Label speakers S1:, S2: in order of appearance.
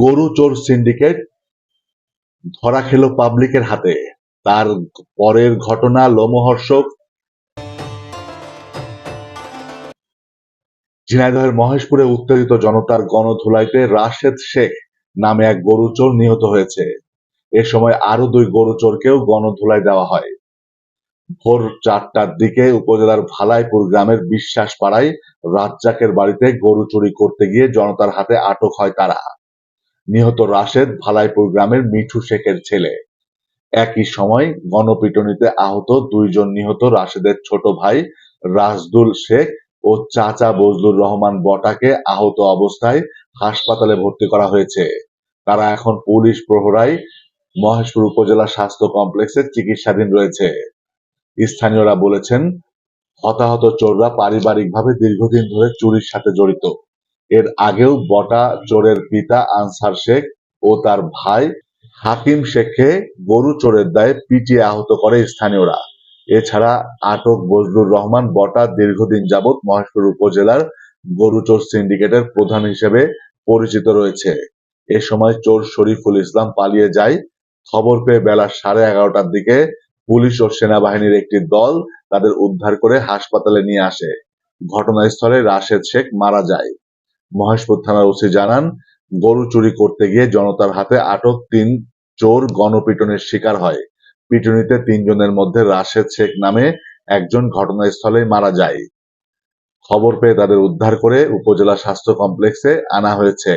S1: গরু চোর সিন্ডিকেট ধরা খেল পাবলিকের হাতে। তার পরের ঘটনা লোমহর্ষক। ঝিনাইদহের মহেশপুরে উত্তেজিত জনতার গণধুলাইতে রাশেদ শেখ নামে এক গরু চোর নিহত হয়েছে। এ সময় আরও দুই গরু চোরকেও গণধুলাই দেওয়া হয়। ভোর চারটার দিকে উপজেলার ভালাইপুর গ্রামের বিশ্বাস পাড়ায় রাজ্জাকের বাড়িতে গরু চুরি করতে গিয়ে জনতার হাতে আটক হয় তারা। নিহত রাশেদ ভালাইপুর গ্রামের মিঠু শেখের ছেলে। একই সময় গণপিটুনিতে আহত দুইজন নিহত রাশেদের ছোট ভাই রাজদুল শেখ ও চাচা বজলুর রহমান বটাকে আহত অবস্থায় হাসপাতালে ভর্তি করা হয়েছে। তারা এখন পুলিশ প্রহরায় মহেশপুর উপজেলা স্বাস্থ্য কমপ্লেক্সে চিকিৎসাধীন রয়েছে। স্থানীয়রা বলেছেন, হতাহত চোররা পারিবারিকভাবে দীর্ঘদিন ধরে চুরির সাথে জড়িত। এর আগেও বটা চোরের পিতা আনসার শেখ ও তার ভাই হাকিম শেখকে গরু চোরের দায়ে পিটিয়ে আহত করে স্থানীয়রা। এছাড়া আটক বজলুর রহমান বটা দীর্ঘদিন যাবৎ মহেশপুর উপজেলার গরু চোর সিন্ডিকেটের প্রধান হিসেবে পরিচিত রয়েছে। এ সময় চোর শরীফুল ইসলাম পালিয়ে যায়। খবর পেয়ে বেলা সাড়ে এগারোটার দিকে পুলিশ ও সেনাবাহিনীর একটি দল তাদের উদ্ধার করে হাসপাতালে নিয়ে আসে। ঘটনাস্থলে রাশেদ শেখ মারা যায়। মহেশপুর থানার ওসি জানান, গরু চুরি করতে গিয়ে জনতার হাতে আটক তিন চোর গণপিটনের শিকার হয়। পিটুনিতে তিনজনের মধ্যে রাশেদ শেখ নামে একজন ঘটনাস্থলে মারা যায়। খবর পেয়ে তাদের উদ্ধার করে উপজেলা স্বাস্থ্য কমপ্লেক্সে আনা হয়েছে।